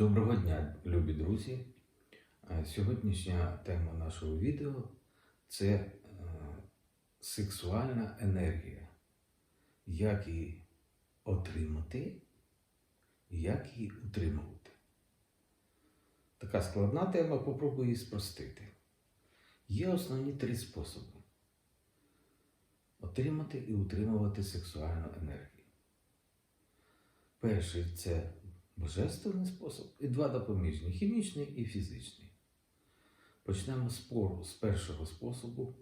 Доброго дня, любі друзі. Е, Сьогоднішня тема нашого відео це е, сексуальна енергія. Як її отримати як її утримувати. Така складна тема, попробую її спростити. Є основні три способи отримати і утримувати сексуальну енергію. Перший це божественний спосіб і два допоміжні хімічний і фізичний. Почнемо з пору з першого способу.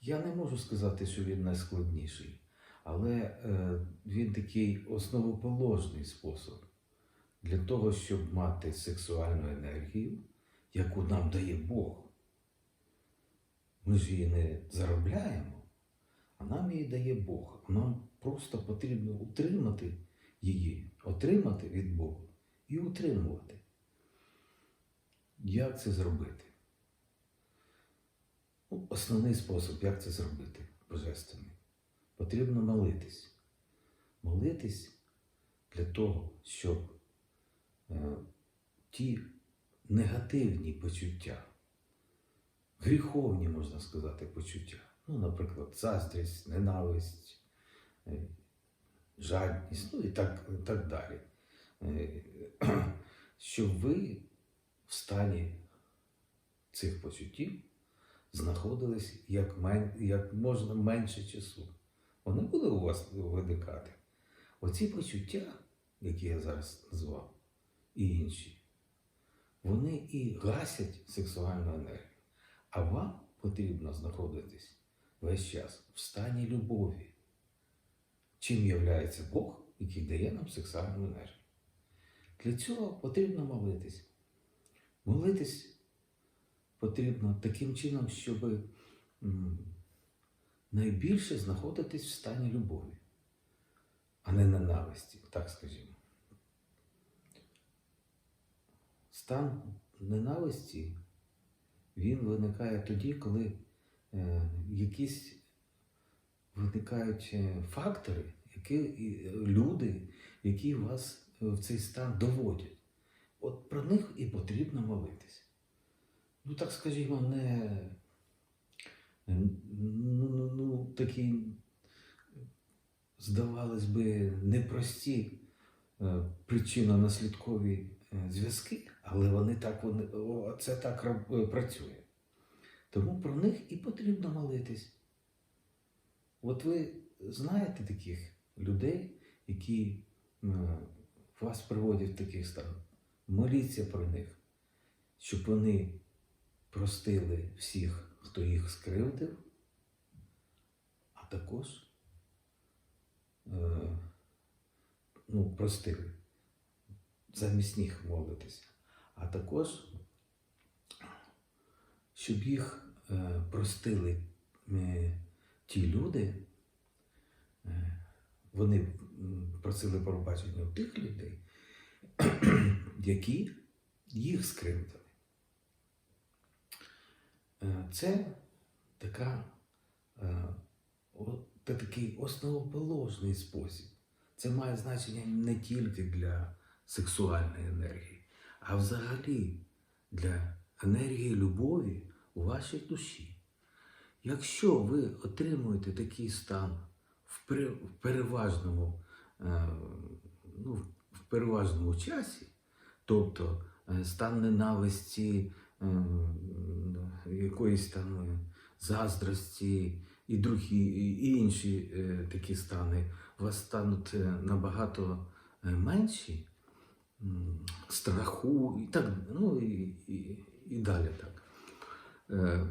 Я не можу сказати, що він найскладніший, але е, він такий основоположний спосіб для того, щоб мати сексуальну енергію, яку нам дає Бог. Ми ж її не заробляємо, а нам її дає Бог. Нам просто потрібно утримати її, отримати від Бога і утримувати. Як це зробити? Ну, основний спосіб, як це зробити, божественний. Потрібно молитись. Молитись для того, щоб е, ті негативні почуття, гріховні, можна сказати, почуття, ну, наприклад, заздрість, ненависть, е, жадність, ну і так, і так далі. Е, Щоб ви в стані цих почуттів знаходились як, мен, як можна менше часу. Вони були у вас виникати. Оці почуття, які я зараз назвав, і інші, вони і гасять сексуальну енергію. А вам потрібно знаходитись весь час в стані любові. Чим являється Бог, який дає нам сексуальну енергію. Для цього потрібно молитись. Молитись потрібно таким чином, щоб найбільше знаходитись в стані любові, а не ненависті, так скажімо. Стан ненависті він виникає тоді, коли е, якісь виникають е, фактори, які, люди, які вас в цей стан доводять. От про них і потрібно молитись. Ну, так скажімо, не ну, ну, ну, такі, здавалось би, непрості е, причинно-наслідкові е, зв'язки, але вони так, вони, о, це так роб- е, працює. Тому про них і потрібно молитись. От ви знаєте таких людей, які е, вас приводять в такий стан. Моліться про них, щоб вони простили всіх, хто їх скривдив, а також е, ну, простили. Замість них молитися. А також, щоб їх е, простили е, ті люди, е, вони просили пробачення у тих людей, які їх скривдили. Е, Це така, е, та такий основоположний спосіб. Це має значення не тільки для сексуальної енергії, а взагалі для енергії любові у вашій душі. Якщо ви отримуєте такий стан в переважному, ну, в переважному часі, тобто е, стан ненависті, е, якоїсь там е, заздрості і другі, і інші е, такі стани у вас стануть е, набагато е, менші, страху і так, ну і, і, і далі так. Е,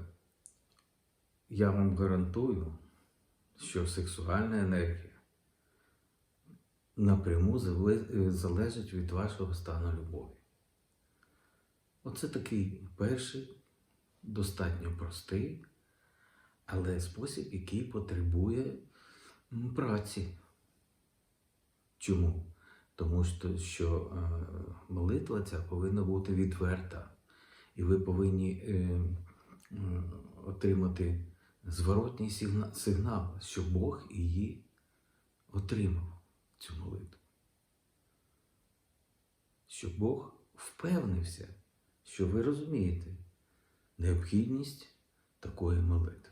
Я вам гарантую, що сексуальна енергія напряму залежить від вашого стану любові. Оце такий перший, достатньо простий, але спосіб, який потребує праці. Чому? Тому що, е, молитва ця повинна бути відверта, і ви повинні е, отримати зворотній сигнал, що Бог її отримав, цю молитву. Що Бог впевнився, що ви розумієте необхідність такої молитви.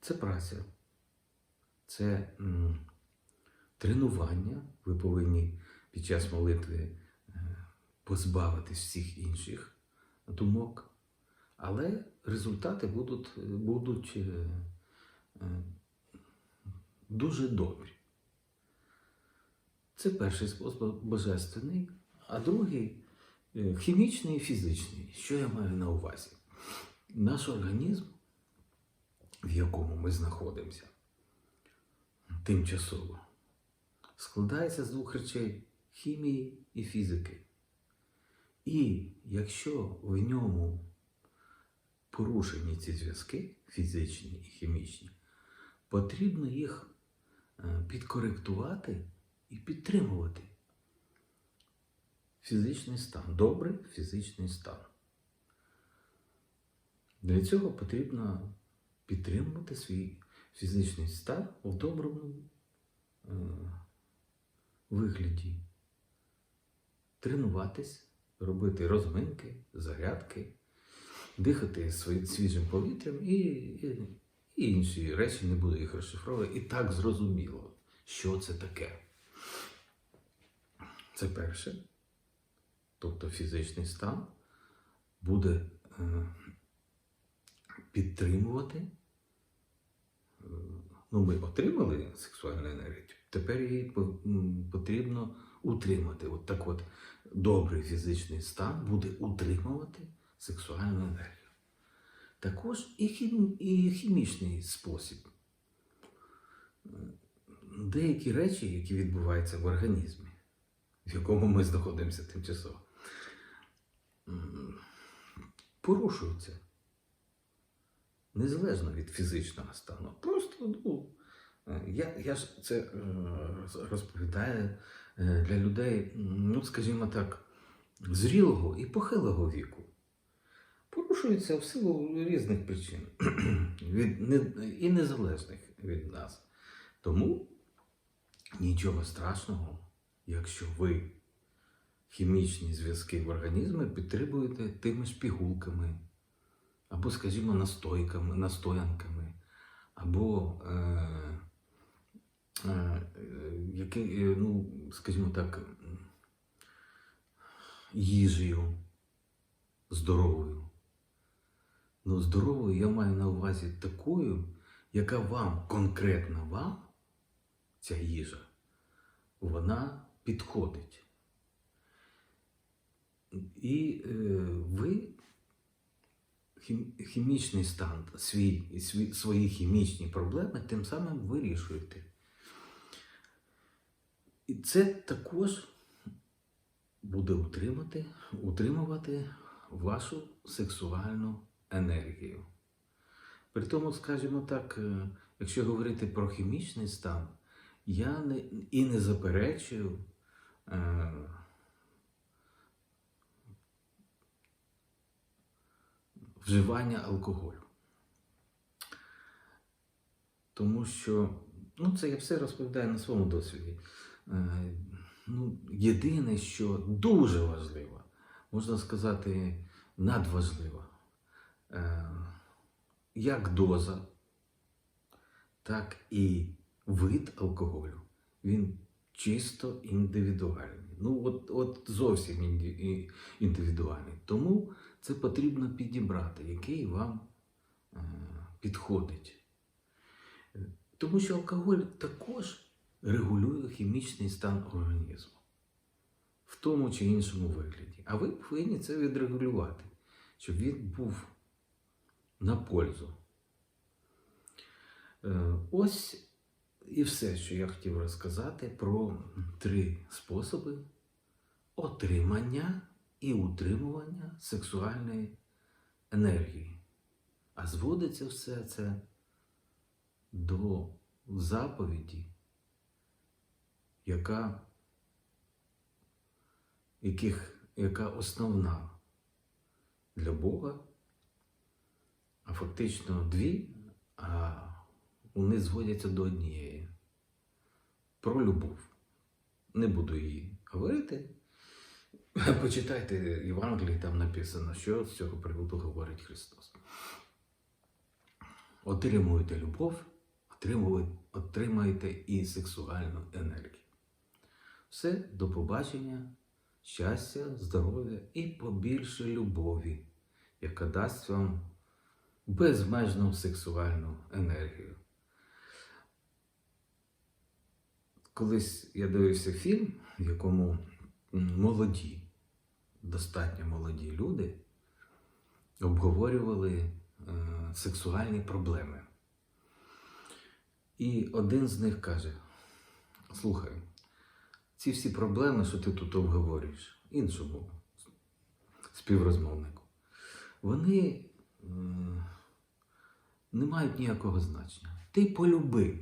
Це праця, це м, тренування. Ви повинні під час молитви е, позбавитись всіх інших думок, але результати будуть, будуть е, е, дуже добрі. Це перший спосіб божественний, а другий е, хімічний і фізичний. Що я маю на увазі? Наш організм, в якому ми знаходимося тимчасово, складається з двох речей хімії і фізики. І якщо в ньому порушені ці зв'язки, фізичні і хімічні, потрібно їх підкоректувати і підтримувати. Фізичний стан, добрий фізичний стан. Для цього потрібно підтримувати свій фізичний стан в доброму е, вигляді, тренуватись, робити розминки, зарядки, дихати свіжим повітрям і, і, і інші речі, не буду їх розшифровувати. І так зрозуміло, що це таке. Це перше. Тобто фізичний стан буде е, підтримувати. е, Ну, ми отримали сексуальну енергію, тепер її потрібно утримати. От так от добрий фізичний стан буде утримувати сексуальну енергію. Також і, хім, і хімічний спосіб. Деякі речі, які відбуваються в організмі, в якому ми знаходимося тимчасово, порушуються незалежно від фізичного стану. Просто ну, я, я ж це е, розповідаю е, для людей, ну, скажімо так, зрілого і похилого віку. Порушуються в силу різних причин від, не, і незалежних від нас. Тому нічого страшного, якщо ви хімічні зв'язки в організмі підтримуєте тими ж пігулками, або, скажімо, настойками, настоянками, або е, е, які, е, ну, скажімо так, їжею здоровою. Ну, здоровою я маю на увазі такою, яка вам, конкретно вам, ця їжа, вона підходить. І е, ви хім- хімічний стан, свій, свій, свої хімічні проблеми тим самим вирішуєте. І це також буде утримати, утримувати вашу сексуальну енергію. При тому, скажімо так, е, якщо говорити про хімічний стан, я не, і не заперечую е, вживання алкоголю. Тому що, ну це я все розповідаю на своєму досвіді. Е, ну, єдине, що дуже важливо, можна сказати, надважливо, як доза, так і вид алкоголю, він чисто індивідуальний. Ну, от, от зовсім індивідуальний. Тому це потрібно підібрати, який вам е, підходить. Е, Тому що алкоголь також регулює хімічний стан організму в тому чи іншому вигляді. А ви повинні це відрегулювати, щоб він був на пользу. Е, Ось і все, що я хотів розказати про три способи отримання і утримування сексуальної енергії. А зводиться все це до заповіді, яка, яких, яка основна для Бога, фактично дві, а вони зводяться до однієї. Про любов. Не буду її говорити. Почитайте Євангелії, там написано, що з цього приводу говорить Христос. Отримуєте любов, отримаєте і сексуальну енергію. Все, до побачення, щастя, здоров'я і побільше любові, яка дасть вам безмежну сексуальну енергію. Колись я дивився фільм, в якому молоді, достатньо молоді люди обговорювали е, сексуальні проблеми. І один з них каже: Слухай, ці всі проблеми, що ти тут обговорюєш, іншому співрозмовнику, вони не мають ніякого значення. Ти полюби,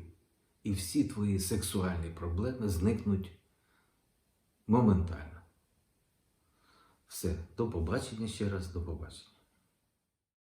і всі твої сексуальні проблеми зникнуть моментально. Все, до побачення ще раз, до побачення.